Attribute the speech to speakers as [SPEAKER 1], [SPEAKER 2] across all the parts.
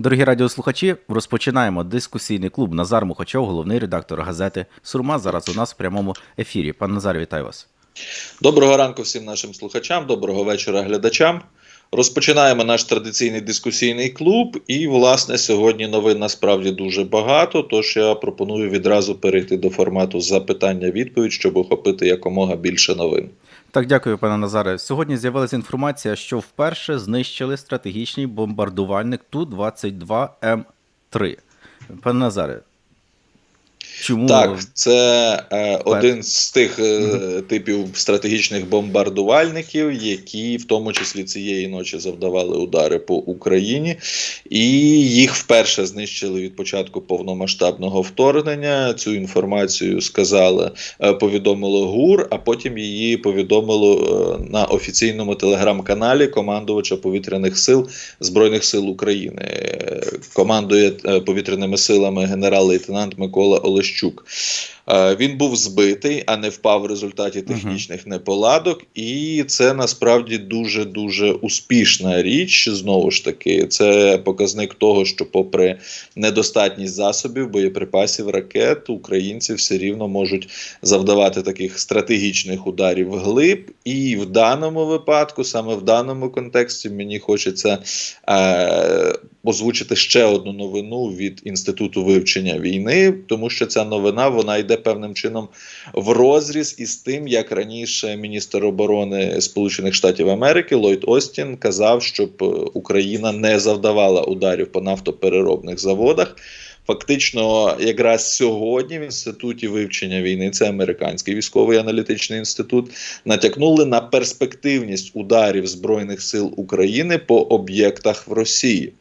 [SPEAKER 1] Дорогі радіослухачі, розпочинаємо дискусійний клуб. Назар Мухачов, головний редактор газети Сурма. Зараз у нас в прямому ефірі. Пан Назар, вітаю вас.
[SPEAKER 2] Доброго ранку всім нашим слухачам, доброго вечора глядачам. Розпочинаємо наш традиційний дискусійний клуб. І, власне, сьогодні новин насправді дуже багато. Тож я пропоную відразу перейти до формату запитання-відповідь, щоб охопити якомога більше новин.
[SPEAKER 1] Так, дякую, пане Назаре. Сьогодні з'явилася інформація, що вперше знищили стратегічний бомбардувальник Ту-22М3. Пане Назаре, чому
[SPEAKER 2] Так, це е, один з тих е, типів стратегічних бомбардувальників, які в тому числі цієї ночі завдавали удари по Україні, і їх вперше знищили від початку повномасштабного вторгнення. Цю інформацію сказали, е, повідомило ГУР, а потім її повідомило е, на офіційному телеграм-каналі командувача повітряних сил Збройних сил України. Е, Командує е, повітряними силами генерал-лейтенант Микола Олещук. Е, Він був збитий, а не впав в результаті технічних неполадок, і це насправді дуже дуже успішна річ. Знову ж таки, це показник того, що, попри недостатність засобів, боєприпасів, ракет, українці все рівно можуть завдавати таких стратегічних ударів вглиб. І в даному випадку, саме в даному контексті, мені хочеться е, озвучити ще одну новину від інституту вивчення війни, тому що ця новина вона йде певним чином в розріз із тим, як раніше міністр оборони Сполучених Штатів Америки Ллойд Остін казав, щоб е, Україна не завдавала ударів по нафтопереробних заводах. Фактично, якраз сьогодні в інституті вивчення війни, це американський військовий аналітичний інститут, натякнули на перспективність ударів збройних сил України по об'єктах в Росії.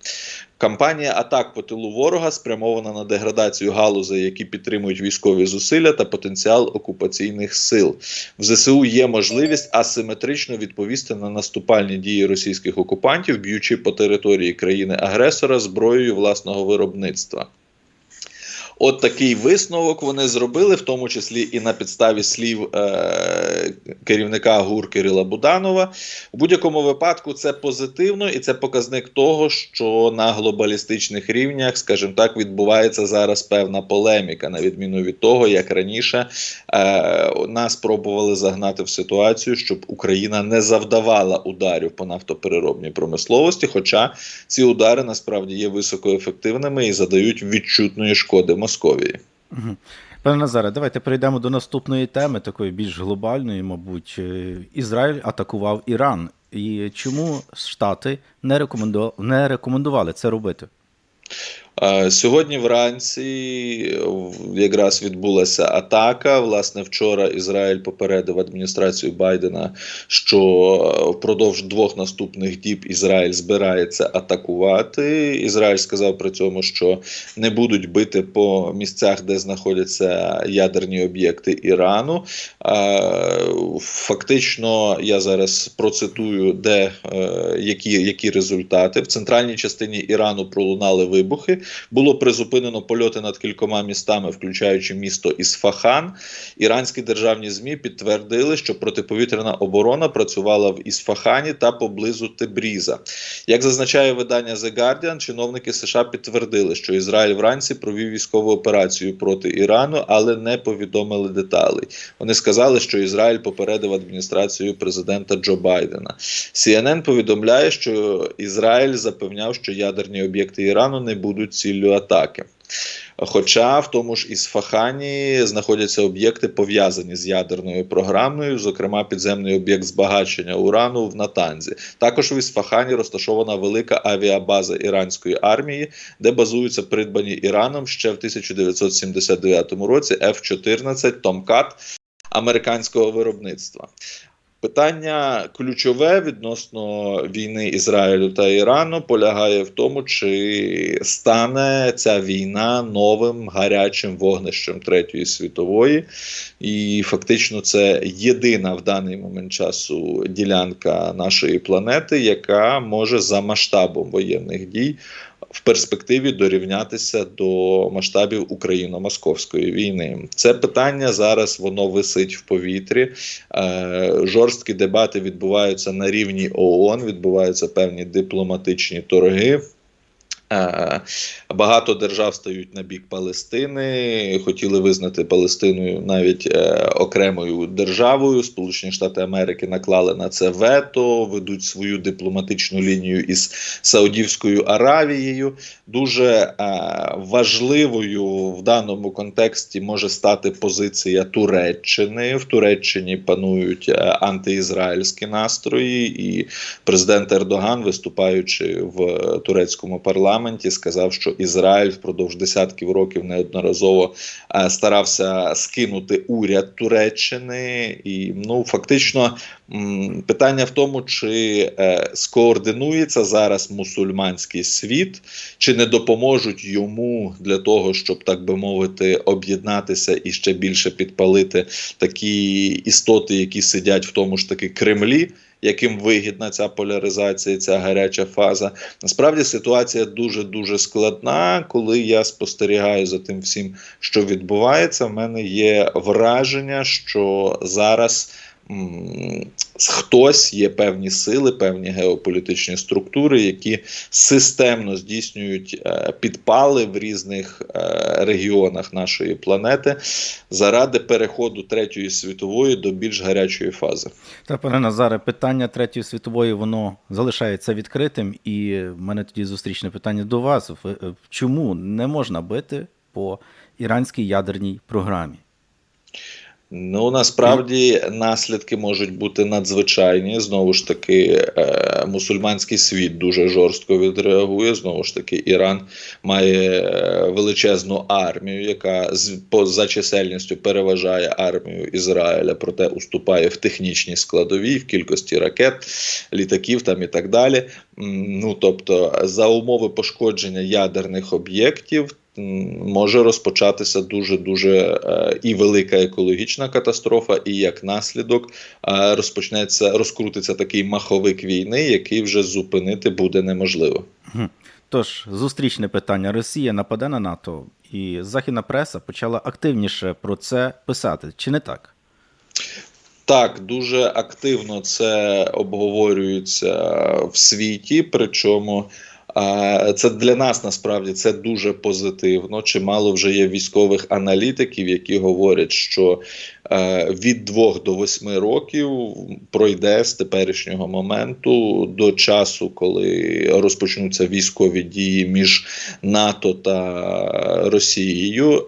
[SPEAKER 2] Кампанія атак по тилу ворога спрямована на деградацію галузей, які підтримують військові зусилля та потенціал окупаційних сил. В ЗСУ є можливість асиметрично відповісти на наступальні дії російських окупантів, б'ючи по території країни-агресора зброєю власного виробництва. От такий висновок вони зробили, в тому числі і на підставі слів е- керівника ГУР Кирила Буданова. У будь-якому випадку це позитивно і це показник того, що на глобалістичних рівнях, скажімо так, відбувається зараз певна полеміка, на відміну від того, як раніше е- нас пробували загнати в ситуацію, щоб Україна не завдавала ударів по нафтопереробній промисловості. Хоча ці удари насправді є високоефективними і задають відчутної шкоди Московії.
[SPEAKER 1] Пане Назаре, давайте перейдемо до наступної теми, такої більш глобальної, мабуть. Е, Ізраїль атакував Іран. І чому Штати не рекомендували це робити?
[SPEAKER 2] Сьогодні вранці якраз відбулася атака. Власне, вчора Ізраїль попередив адміністрацію Байдена, що впродовж двох наступних діб Ізраїль збирається атакувати. Ізраїль сказав при цьому, що не будуть бити по місцях, де знаходяться ядерні об'єкти Ірану. Фактично, я зараз процитую, де які, які результати в центральній частині Ірану пролунали вибухи. Було призупинено польоти над кількома містами, включаючи місто Ісфахан. Іранські державні змі підтвердили, що протиповітряна оборона працювала в Ісфахані та поблизу Тебріза. Як зазначає видання The Guardian, чиновники США підтвердили, що Ізраїль вранці провів військову операцію проти Ірану, але не повідомили деталей. Вони сказали, що Ізраїль попередив адміністрацію президента Джо Байдена. CNN повідомляє, що Ізраїль запевняв, що ядерні об'єкти Ірану не будуть ціллю атаки. Хоча в тому ж Ісфахані знаходяться об'єкти пов'язані з ядерною програмою, зокрема підземний об'єкт збагачення урану в Натанзі. Також в Ісфахані розташована велика авіабаза іранської армії, де базуються придбані Іраном ще в 1979 році F-14 Томкат американського виробництва. Питання ключове відносно війни Ізраїлю та Ірану полягає в тому, чи стане ця війна новим гарячим вогнищем Третьої світової, і фактично це єдина в даний момент часу ділянка нашої планети, яка може за масштабом воєнних дій в перспективі дорівнятися до масштабів україно-московської війни. Це питання зараз воно висить в повітрі. Е, жорсткі дебати відбуваються на рівні ООН, відбуваються певні дипломатичні торги. Е, Багато держав стають на бік Палестини, хотіли визнати Палестиною навіть е, окремою державою. Сполучені Штати Америки наклали на це вето, ведуть свою дипломатичну лінію із Саудівською Аравією. Дуже е, важливою в даному контексті може стати позиція Туреччини. В Туреччині панують антиізраїльські настрої, і президент Ердоган, виступаючи в турецькому парламенті, сказав, що Ізраїль впродовж десятків років неодноразово е, старався скинути уряд Туреччини, і ну фактично питання в тому, чи е, скоординується зараз мусульманський світ, чи не допоможуть йому для того, щоб так би мовити, об'єднатися і ще більше підпалити такі істоти, які сидять в тому ж таки Кремлі. Яким вигідна ця поляризація, ця гаряча фаза? Насправді ситуація дуже дуже складна. Коли я спостерігаю за тим всім, що відбувається, в мене є враження, що зараз хтось є певні сили, певні геополітичні структури, які системно здійснюють е, підпали в різних е, регіонах нашої планети заради переходу третьої світової до більш гарячої фази.
[SPEAKER 1] Та пане Назаре, питання третьої світової воно залишається відкритим, і в мене тоді зустрічне питання до вас: е, чому не можна бити по іранській ядерній програмі?
[SPEAKER 2] Ну насправді наслідки можуть бути надзвичайні. Знову ж таки, е, мусульманський світ дуже жорстко відреагує. Знову ж таки, Іран має е, величезну армію, яка по за чисельністю переважає армію Ізраїля, проте уступає в технічній складовій, в кількості ракет, літаків там і так далі. Ну тобто, за умови пошкодження ядерних об'єктів може розпочатися дуже дуже е, і велика екологічна катастрофа, і як наслідок е, розпочнеться розкрутиться такий маховик війни, який вже зупинити буде неможливо.
[SPEAKER 1] Тож, зустрічне питання: Росія нападе на НАТО, і західна преса почала активніше про це писати. Чи не так?
[SPEAKER 2] Так, дуже активно це обговорюється в світі. Причому це для нас насправді це дуже позитивно. Чимало вже є військових аналітиків, які говорять, що е, від 2 до 8 років пройде з теперішнього моменту до часу, коли розпочнуться військові дії між НАТО та Росією.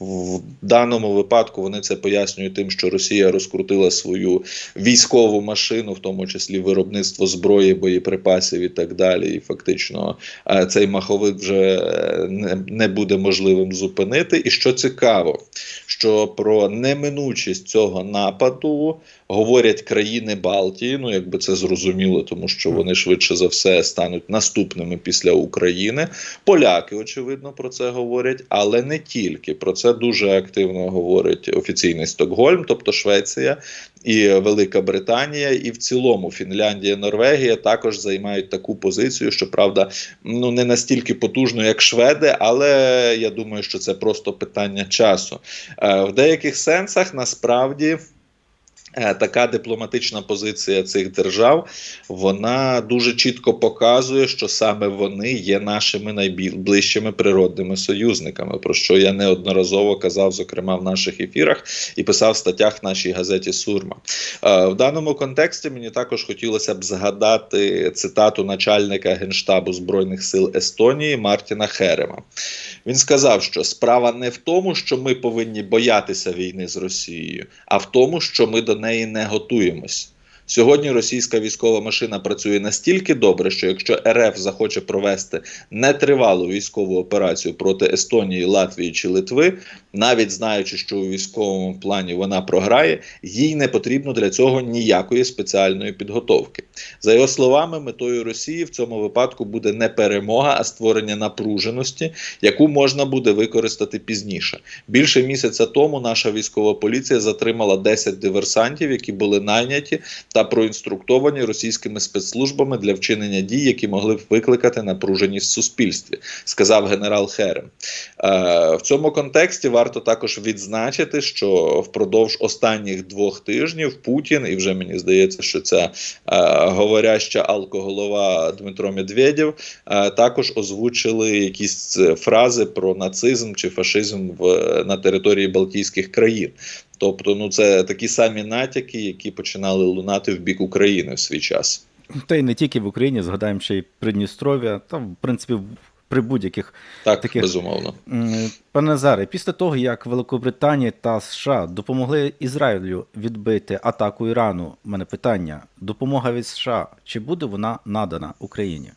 [SPEAKER 2] В даному випадку вони це пояснюють тим, що Росія розкрутила свою військову машину, в тому числі виробництво зброї, боєприпасів і так далі. І фактично е, цей маховик вже е, не буде можливим зупинити. І що цікаво, що про неминучість цього нападу говорять країни Балтії. Ну якби це зрозуміло, тому що вони швидше за все стануть наступними після України. Поляки, очевидно, про це говорять, але не тільки про це дуже активно говорить офіційний Стокгольм, тобто Швеція і Велика Британія, і в цілому Фінляндія, Норвегія також займають таку позицію, що правда, ну не настільки потужно, як шведи, але я думаю, що це просто питання часу. Е, В деяких сенсах насправді. Е, Така дипломатична позиція цих держав вона дуже чітко показує, що саме вони є нашими найближчими природними союзниками, про що я неодноразово казав, зокрема в наших ефірах, і писав в статтях в нашій газеті Сурма. Е, В даному контексті мені також хотілося б згадати цитату начальника генштабу збройних сил Естонії Мартіна Херема. Він сказав, що справа не в тому, що ми повинні боятися війни з Росією, а в тому, що ми до неї не готуємось. Сьогодні російська військова машина працює настільки добре, що якщо РФ захоче провести нетривалу військову операцію проти Естонії, Латвії чи Литви, навіть знаючи, що у військовому плані вона програє, їй не потрібно для цього ніякої спеціальної підготовки. За його словами, метою Росії в цьому випадку буде не перемога, а створення напруженості, яку можна буде використати пізніше. Більше місяця тому наша військова поліція затримала 10 диверсантів, які були найняті та проінструктовані російськими спецслужбами для вчинення дій, які могли б викликати напруженість в суспільстві, сказав генерал Херем. Е, в цьому контексті варто також відзначити, що впродовж останніх двох тижнів Путін, і вже мені здається, що ця е, говоряща алкоголова Дмитро Медведєв е, також озвучили якісь е, фрази про нацизм чи фашизм в, на території Балтійських країн. Тобто, ну це такі самі натяки, які починали лунати в бік України в свій час.
[SPEAKER 1] Та й не тільки в Україні, згадаємо ще й Придністров'я, та в принципі при будь-яких
[SPEAKER 2] Так,
[SPEAKER 1] Таких-
[SPEAKER 2] безумовно.
[SPEAKER 1] Пане Назаре, після того, як Великобританія та США допомогли Ізраїлю відбити атаку Ірану, у мене питання: допомога від США, чи буде вона надана Україні?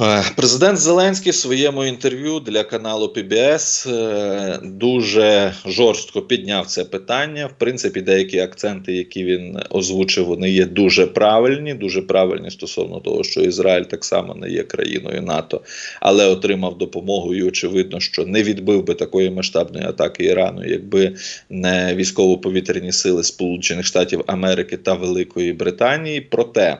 [SPEAKER 2] Е, Президент Зеленський в своєму інтерв'ю для каналу PBS е, дуже жорстко підняв це питання. В принципі, деякі акценти, які він озвучив, вони є дуже правильні. Дуже правильні стосовно того, що Ізраїль так само не є країною НАТО, але отримав допомогу. І очевидно, що не відбив би такої масштабної атаки Ірану, якби не військово-повітряні сили Сполучених Штатів Америки та Великої Британії. Проте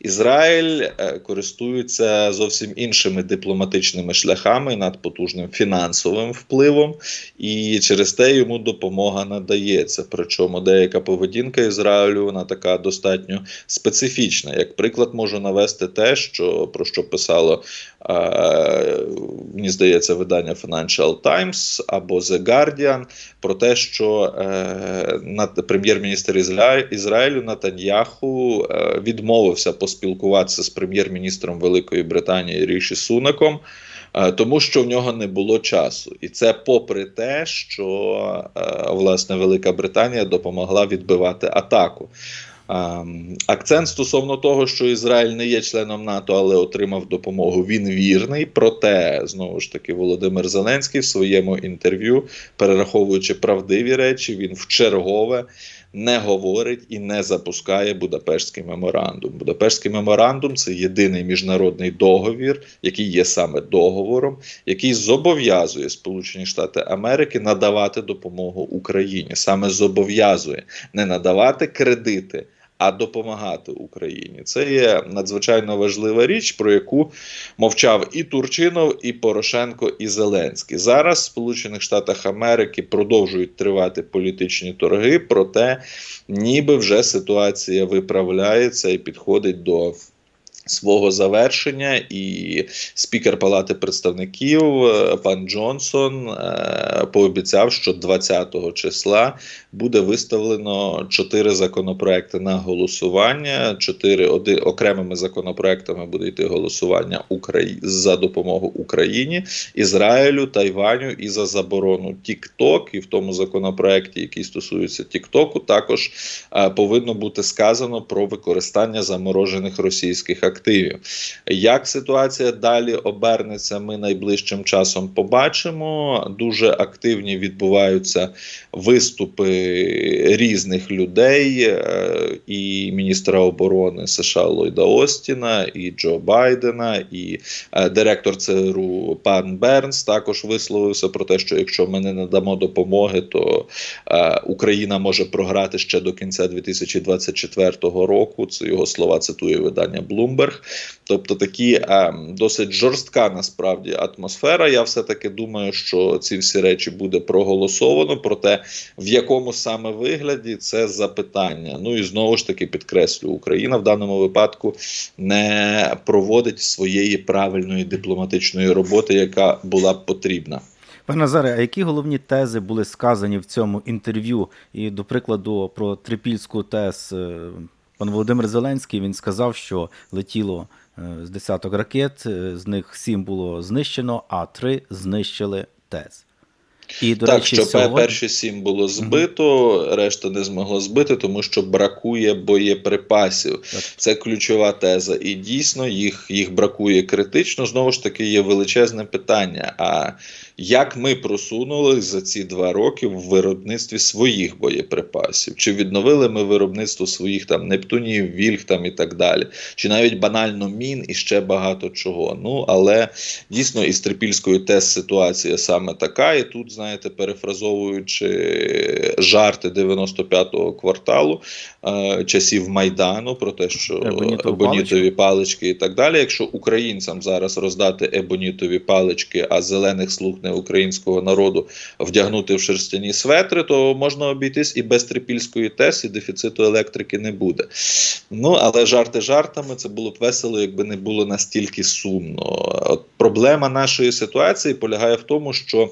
[SPEAKER 2] Ізраїль е, користується зовсім іншими дипломатичними шляхами, надпотужним фінансовим впливом, і через те йому допомога надається. Причому деяка поведінка Ізраїлю вона така достатньо специфічна. Як приклад, можу навести те, що про що писало е, мені здається, видання Financial Times або The Guardian про те, що е, прем'єр-міністр Ізра... Ізраїлю Натаньяху е, відмовився поспілкуватися з прем'єр-міністром Великої Британії Ріші Сунаком. е, Тому що в нього не було часу, і це попри те, що е, власне Велика Британія допомогла відбивати атаку. Ем, Акцент стосовно того, що Ізраїль не є членом НАТО, але отримав допомогу, він вірний. Проте знову ж таки Володимир Зеленський в своєму інтерв'ю, перераховуючи правдиві речі, він вчергове не говорить і не запускає Будапештський меморандум. Будапештський меморандум це єдиний міжнародний договір, який є саме договором, який зобов'язує Сполучені Штати Америки надавати допомогу Україні. Саме зобов'язує не надавати кредити. А допомагати Україні це є надзвичайно важлива річ, про яку мовчав і Турчинов, і Порошенко, і Зеленський. Зараз в Сполучених Штатах Америки продовжують тривати політичні торги, проте ніби вже ситуація виправляється і підходить до. Свого завершення, і спікер Палати представників е, пан Джонсон е, пообіцяв, що 20 числа буде виставлено чотири законопроекти на голосування. Чотири оди, окремими законопроектами буде йти голосування Украї... за допомогу Україні, Ізраїлю, Тайваню і за заборону TikTok. І в тому законопроекті, який стосується TikTok, також е, повинно бути сказано про використання заморожених російських активів. Як ситуація далі обернеться, ми найближчим часом побачимо. Дуже активні відбуваються виступи різних людей, е, і міністра оборони США Ллойда Остіна, і Джо Байдена, і е, директор ЦРУ пан Бернс також висловився про те, що якщо ми не надамо допомоги, то е, Україна може програти ще до кінця 2024 року. Це його слова цитує видання Bloomberg. Тобто такі е, досить жорстка насправді атмосфера. Я все таки думаю, що ці всі речі буде проголосовано. Проте в якому саме вигляді це запитання. Ну і знову ж таки підкреслю, Україна в даному випадку не проводить своєї правильної дипломатичної роботи, яка була б потрібна.
[SPEAKER 1] Пане Назаре, а які головні тези були сказані в цьому інтерв'ю? І, до прикладу, про Трипільську ТЕС е, пан Володимир Зеленський він сказав, що летіло е, з десяток ракет, е, з них сім було знищено, а три знищили ТЕС. І, до
[SPEAKER 2] так,
[SPEAKER 1] речі,
[SPEAKER 2] що
[SPEAKER 1] сьогодні...
[SPEAKER 2] перші сім було збито, решта не змогло збити, тому що бракує боєприпасів.
[SPEAKER 1] Так.
[SPEAKER 2] Це ключова теза. І дійсно їх, їх бракує критично. Знову ж таки, є величезне питання. А як ми просунули за ці два роки в виробництві своїх боєприпасів? Чи відновили ми виробництво своїх там Нептунів, Вільх там і так далі? Чи навіть банально мін і ще багато чого? Ну але дійсно із Трипільською тест ситуація саме така, і тут знаєте, перефразовуючи жарти 95-го кварталу е, часів Майдану про те, що
[SPEAKER 1] Ебонітову
[SPEAKER 2] ебонітові палички і так далі. Якщо українцям зараз роздати ебонітові палички, а зелених слуг не українського народу вдягнути в шерстяні светри, то можна обійтись і без трипільської тес, і дефіциту електрики не буде. Ну але жарти жартами це було б весело, якби не було настільки сумно. От проблема нашої ситуації полягає в тому, що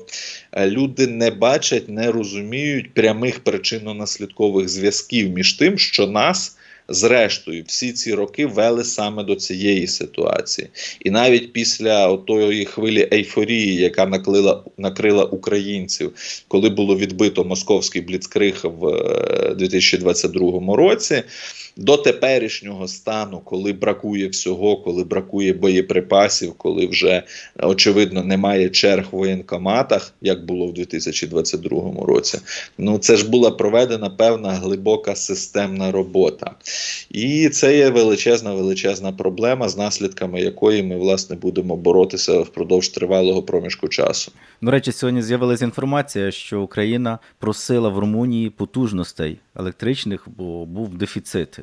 [SPEAKER 2] е, люди не бачать, не розуміють прямих причинно-наслідкових зв'язків між тим, що нас. Зрештою, всі ці роки вели саме до цієї ситуації, і навіть після тої хвилі ейфорії, яка наклила накрила українців, коли було відбито московський бліцкриг в е, 2022 році, до теперішнього стану, коли бракує всього, коли бракує боєприпасів, коли вже очевидно немає черг в воєнкоматах, як було в 2022 році. Ну це ж була проведена певна глибока системна робота, і це є величезна величезна проблема, з наслідками якої ми власне будемо боротися впродовж тривалого проміжку часу.
[SPEAKER 1] До речі, сьогодні з'явилася інформація, що Україна просила в Румунії потужностей електричних, бо був дефіцит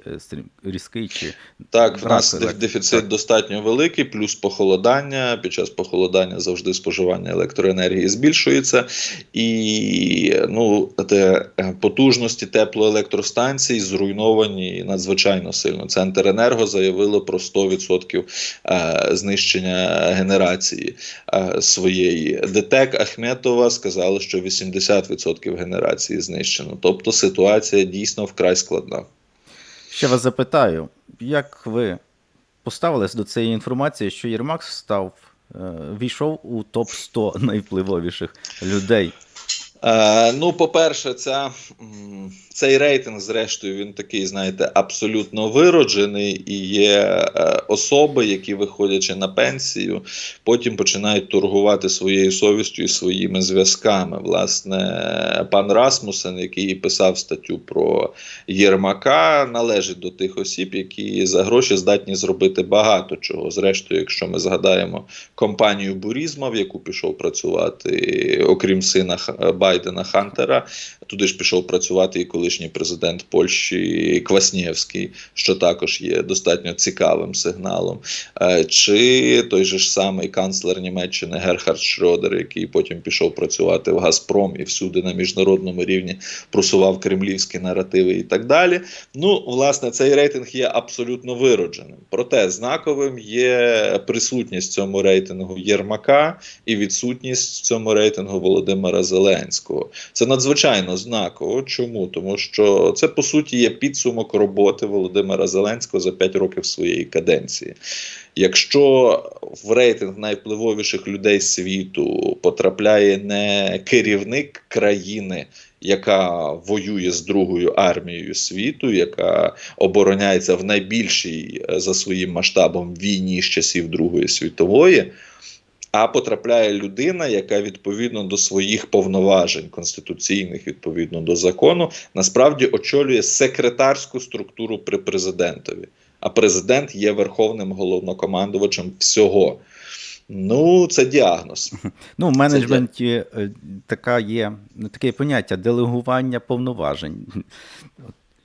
[SPEAKER 1] різкий чи
[SPEAKER 2] Так, в нас
[SPEAKER 1] електрики.
[SPEAKER 2] дефіцит
[SPEAKER 1] Так.
[SPEAKER 2] достатньо великий, плюс похолодання. Під час похолодання завжди споживання електроенергії збільшується, і ну, те, е, потужності теплоелектростанцій зруйновані надзвичайно сильно. Центренерго заявило про 100% е, знищення генерації е, своєї. ДТЕК Ахметова сказали, що 80% генерації знищено. Тобто ситуація дійсно вкрай складна.
[SPEAKER 1] Ще вас запитаю, як ви поставились до цієї інформації, що Єрмак став, е, війшов у топ 100 найвпливовіших людей?
[SPEAKER 2] Е, ну, по-перше, ця, цей рейтинг, зрештою, він такий, знаєте, абсолютно вироджений, і є е, особи, які, виходячи на пенсію, потім починають торгувати своєю совістю і своїми зв'язками. Власне, пан Расмусен, який писав статтю про Єрмака, належить до тих осіб, які за гроші здатні зробити багато чого. Зрештою, якщо ми згадаємо компанію Бурізма, в яку пішов працювати, окрім сина Х- Байдена Хантера, туди ж пішов працювати і колишній президент Польщі Кваснєвський, що також є достатньо цікавим сигналом. Е, Чи той же ж самий канцлер Німеччини Герхард Шрёдер, який потім пішов працювати в Газпром і всюди на міжнародному рівні просував кремлівські наративи і так далі. Ну, власне, цей рейтинг є абсолютно виродженим. Проте знаковим є присутність цьому рейтингу Єрмака і відсутність в цьому рейтингу Володимира Зеленського. Це надзвичайно знаково. Чому? Тому що це по суті є підсумок роботи Володимира Зеленського за 5 років своєї каденції. Якщо в рейтинг найвпливовіших людей світу потрапляє не керівник країни, яка воює з другою армією світу, яка обороняється в найбільшій е, за своїм масштабом війні з часів Другої світової. А потрапляє людина, яка відповідно до своїх повноважень конституційних, відповідно до закону, насправді очолює секретарську структуру при президентові. А президент є верховним головнокомандувачем всього. Ну, це діагноз.
[SPEAKER 1] Ну, в менеджменті е, така є таке поняття делегування повноважень.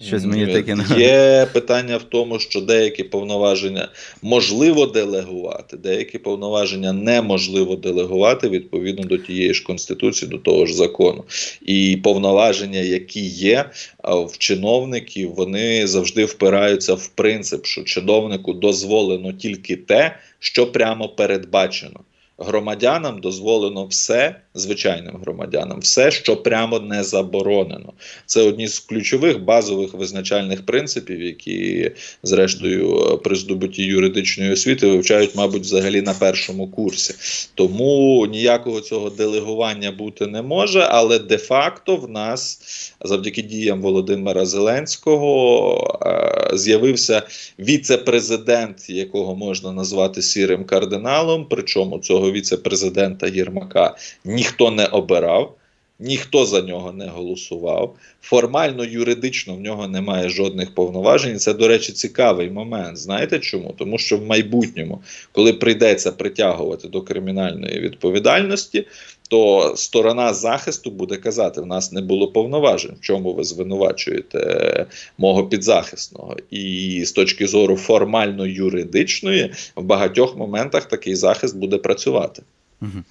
[SPEAKER 1] Щось мені таке не-
[SPEAKER 2] Є питання в тому, що деякі повноваження можливо делегувати, деякі повноваження неможливо делегувати відповідно до тієї ж конституції, до того ж закону. І повноваження, які є в чиновників, вони завжди впираються в принцип, що чиновнику дозволено тільки те, що прямо передбачено. Громадянам дозволено все, звичайним громадянам, все, що прямо не заборонено. Це одні з ключових базових визначальних принципів, які, зрештою, при здобутті юридичної освіти вивчають, мабуть, взагалі на першому курсі. Тому ніякого цього делегування бути не може, але де-факто в нас, завдяки діям Володимира Зеленського, е, з'явився віце-президент, якого можна назвати сірим кардиналом. Причому цього віце-президента Єрмака ніхто не обирав. Ніхто за нього не голосував. Формально, юридично в нього немає жодних повноважень. Це, до речі, цікавий момент. Знаєте чому? Тому що в майбутньому, коли прийдеться притягувати до кримінальної відповідальності, то сторона захисту буде казати: в нас не було повноважень. В чому ви звинувачуєте е, мого підзахисного? І з точки зору формально юридичної, в багатьох моментах такий захист буде працювати.
[SPEAKER 1] Мгм.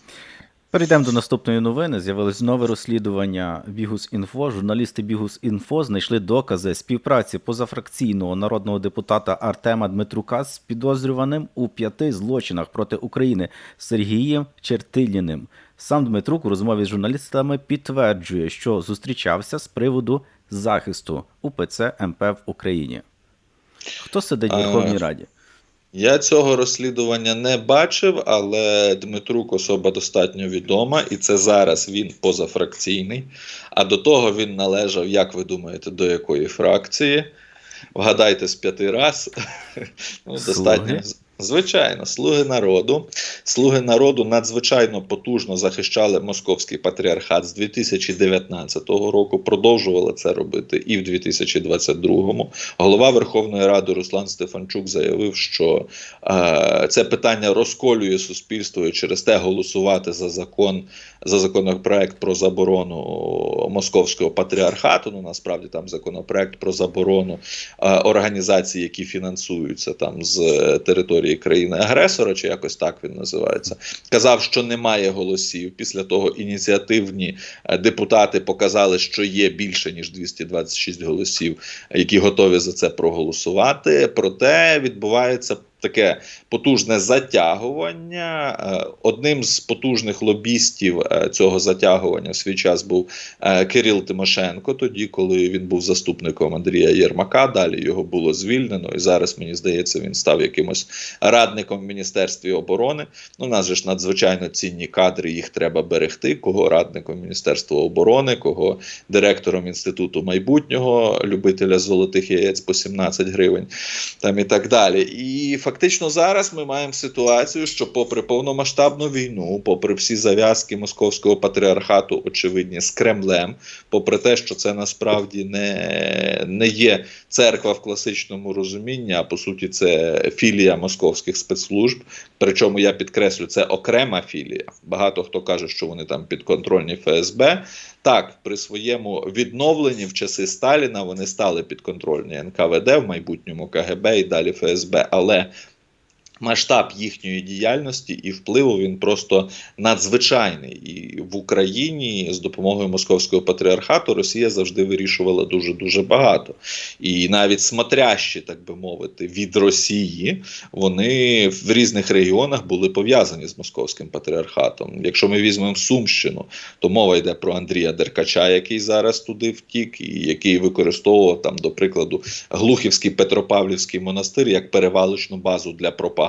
[SPEAKER 1] Перейдемо до наступної новини. З'явилось нове розслідування Бігус Інфо. Журналісти Бігус Інфо знайшли докази співпраці позафракційного народного депутата Артема Дмитрука з підозрюваним у п'яти злочинах проти України Сергієм Чертиліним. Сам Дмитрук у розмові з журналістами підтверджує, що зустрічався з приводу захисту УПЦ МП в Україні. Хто сидить в Верховній Раді?
[SPEAKER 2] Я цього розслідування не бачив, але Дмитрук особа достатньо відома, і це зараз він позафракційний. А до того він належав, як ви думаєте, до якої фракції? Вгадайте з п'яти раз. ну, достатньо. Звичайно, слуги народу. Слуги народу надзвичайно потужно захищали московський патріархат з 2019 року. Продовжували це робити і в 2022. Голова Верховної Ради Руслан Стефанчук заявив, що е, це питання розколює суспільство і через те голосувати за закон за законопроект про заборону московського патріархату. Ну насправді там законопроект про заборону е, організацій, які фінансуються там з е, території країни-агресора, чи якось так він називається. Казав, що немає голосів. Після того ініціативні е, депутати показали, що є більше ніж 226 голосів, які готові за це проголосувати. Проте відбувається. Таке потужне затягування. Е, Одним з потужних лобістів е, цього затягування в свій час був е, Кирил Тимошенко, тоді, коли він був заступником Андрія Єрмака. Далі його було звільнено, і зараз мені здається, він став якимось радником в міністерстві оборони. Ну, у нас же ж надзвичайно цінні кадри, їх треба берегти. Кого радником Міністерства оборони, кого директором інституту майбутнього, любителя золотих яєць по 17 гривень, там і так далі. І фактично зараз ми маємо ситуацію, що, попри повномасштабну війну, попри всі зав'язки московського патріархату, очевидні з Кремлем, попри те, що це насправді не, не є церква в класичному розумінні, а по суті, це філія московських спецслужб. Причому я підкреслю, це окрема філія. Багато хто каже, що вони там підконтрольні ФСБ. Так, при своєму відновленні в часи Сталіна вони стали підконтрольні НКВД в майбутньому КГБ і далі ФСБ. Але масштаб їхньої діяльності і впливу він просто надзвичайний. І в Україні з допомогою московського патріархату Росія завжди вирішувала дуже дуже багато. І навіть смотрящі, так би мовити, від Росії вони в різних регіонах були пов'язані з московським патріархатом. Якщо ми візьмемо Сумщину, то мова йде про Андрія Деркача, який зараз туди втік, і який використовував там, до прикладу, Глухівський Петропавлівський монастир як перевалочну базу для пропаганди,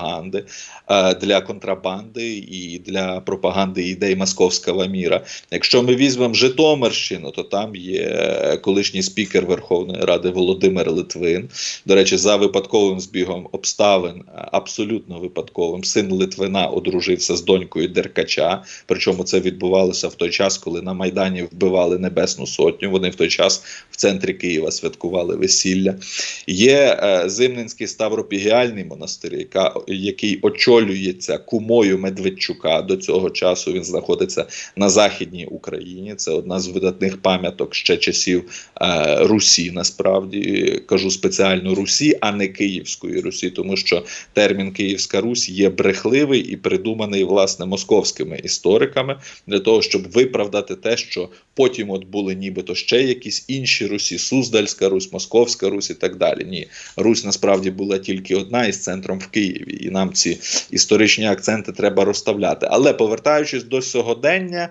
[SPEAKER 2] е, для контрабанди і для пропаганди ідей московського міра. Якщо ми візьмемо Житомирщину, то там є колишній спікер Верховної Ради Володимир Литвин. До речі, за випадковим збігом обставин, абсолютно випадковим, син Литвина одружився з донькою Деркача. Причому це відбувалося в той час, коли на Майдані вбивали Небесну Сотню. Вони в той час в центрі Києва святкували весілля. Є е, Зимненський Ставропігіальний монастир, який очолюється кумою Медведчука. До цього часу він знаходиться на Західній Україні. Це одна з видатних пам'яток ще часів е, Русі. Насправді кажу спеціально Русі, а не Київської Русі, тому що термін Київська Русь є брехливий і придуманий власне московськими істориками для того, щоб виправдати те, що потім от були нібито ще якісь інші Русі, Суздальська Русь, Московська Русь і так далі. Ні, Русь насправді була тільки одна із центром в Києві, і нам ці історичні акценти треба розставляти. Але повертаючись до сьогодення,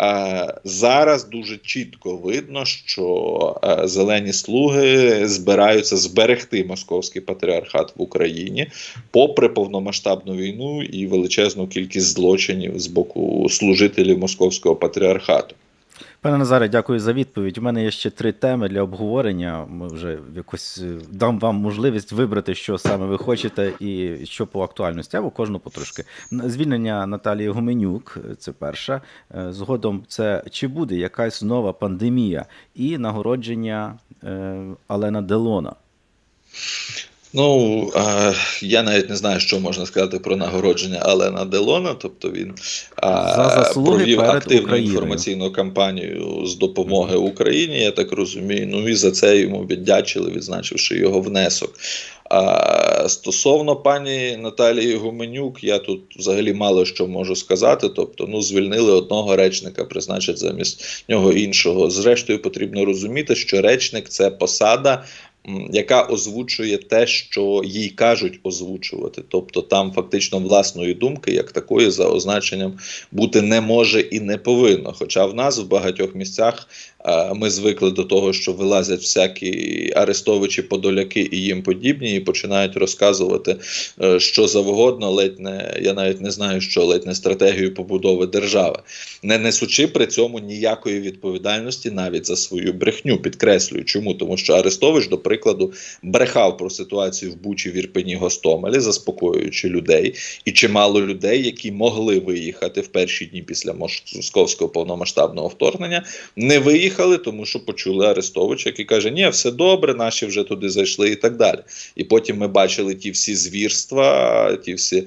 [SPEAKER 2] е, зараз дуже чітко видно, що е, зелені слуги збираються зберегти московський патріархат в Україні, попри повномасштабну війну і величезну кількість злочинів з боку служителів московського патріархату.
[SPEAKER 1] Пане Назаре, дякую за відповідь. У мене є ще три теми для обговорення. Ми вже якось е, дам вам можливість вибрати, що саме ви хочете, і що по актуальності, або кожну потрошки. Звільнення Наталії Гуменюк е, це перша. Е, Згодом це чи буде якась нова пандемія і нагородження Алена Делона.
[SPEAKER 2] Ну, я навіть не знаю, що можна сказати про нагородження Алена Делона. Тобто він
[SPEAKER 1] За
[SPEAKER 2] провів активну
[SPEAKER 1] Україною.
[SPEAKER 2] інформаційну кампанію з допомоги Україні, я так розумію. Ну і за це йому віддячили, відзначивши його внесок. А стосовно пані Наталії Гуменюк, я тут взагалі мало що можу сказати. Тобто, ну звільнили одного речника, призначать замість нього іншого. Зрештою, потрібно розуміти, що речник це посада. Яка озвучує те, що їй кажуть озвучувати, тобто там фактично власної думки, як такої, за означенням бути не може і не повинно. Хоча в нас в багатьох місцях ми звикли до того, що вилазять всякі арестовичі, подоляки і їм подібні, і починають розказувати е, що завгодно, ледь не я навіть не знаю, що ледь не стратегію побудови держави, не несучи при цьому ніякої відповідальності навіть за свою брехню. Підкреслюю, чому тому, що Арестович, до прикладу, брехав про ситуацію в Бучі, в Ірпені, Гостомелі, заспокоюючи людей, і чимало людей, які могли виїхати в перші дні після московського повномасштабного вторгнення, не виїхали, тому що почули Арестовича, який каже: Ні, все добре, наші вже туди зайшли і так далі. І потім ми бачили ті всі звірства, ті всі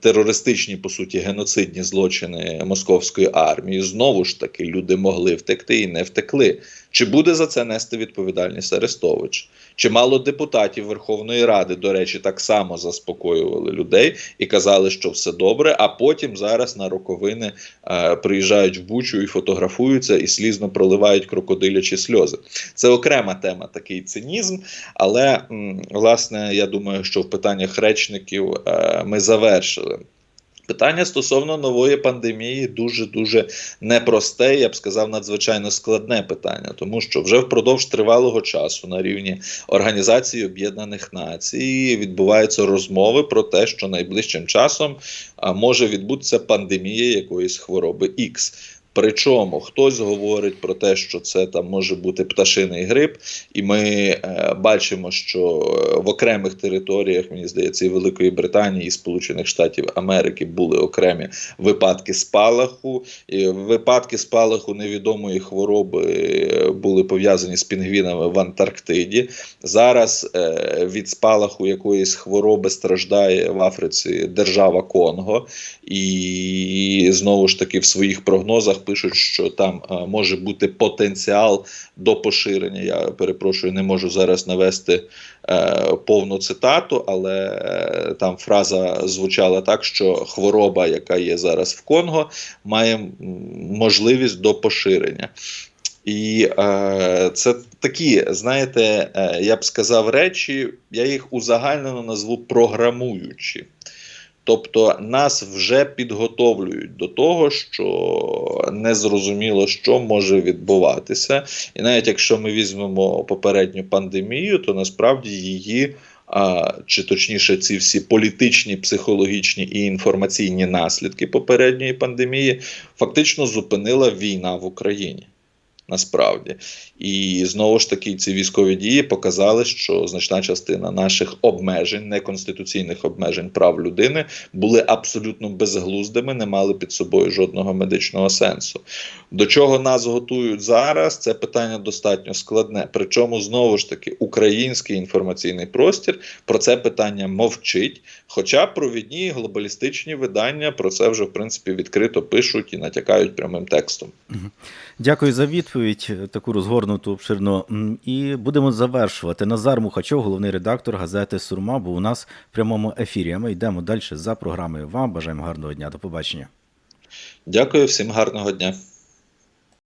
[SPEAKER 2] терористичні, по суті, геноцидні злочини московської армії. Знову ж таки, люди могли втекти і не втекли. Чи буде за це нести відповідальність Арестович? Чимало депутатів Верховної Ради, до речі, так само заспокоювали людей і казали, що все добре. А потім зараз на роковини е, приїжджають в Бучу і фотографуються, і слізно проливають крокодилячі сльози. Це окрема тема, такий цинізм. Але м, власне я думаю, що в питаннях речників е, ми завершили. Питання стосовно нової пандемії дуже дуже непросте, я б сказав, надзвичайно складне питання, тому що вже впродовж тривалого часу на рівні Організації Об'єднаних Націй відбуваються розмови про те, що найближчим часом може відбутися пандемія якоїсь хвороби X. Причому хтось говорить про те, що це там може бути пташиний грип, і ми е, бачимо, що е, в окремих територіях, мені здається, і Великої Британії, і Сполучених Штатів Америки були окремі випадки спалаху. І випадки спалаху невідомої хвороби е, були пов'язані з пінгвінами в Антарктиді. Зараз е, від спалаху якоїсь хвороби страждає в Африці держава Конго, і знову ж таки в своїх прогнозах пишуть, що там е, може бути потенціал до поширення. Я перепрошую, не можу зараз навести е, повну цитату, але е, там фраза звучала так, що хвороба, яка є зараз в Конго, має можливість до поширення. І е, це такі, знаєте, е, я б сказав речі, я їх узагальнено назву програмуючі. Тобто нас вже підготовлюють до того, що незрозуміло, що може відбуватися. І навіть якщо ми візьмемо попередню пандемію, то насправді її. Чи точніше, ці всі політичні, психологічні і інформаційні наслідки попередньої пандемії фактично зупинила війна в Україні. Насправді, і знову ж таки, ці військові дії показали, що значна частина наших обмежень, неконституційних обмежень прав людини, були абсолютно безглуздими, не мали під собою жодного медичного сенсу. До чого нас готують зараз? Це питання достатньо складне. Причому знову ж таки український інформаційний простір про це питання мовчить. Хоча провідні глобалістичні видання про це вже в принципі відкрито пишуть і натякають прямим текстом.
[SPEAKER 1] Дякую за відповідь, таку розгорнуту обширно. І будемо завершувати. Назар Мухачов, головний редактор газети Сурма, був у нас в прямому ефірі. А ми йдемо далі за програмою. Вам бажаємо гарного дня. До побачення.
[SPEAKER 2] Дякую всім гарного дня.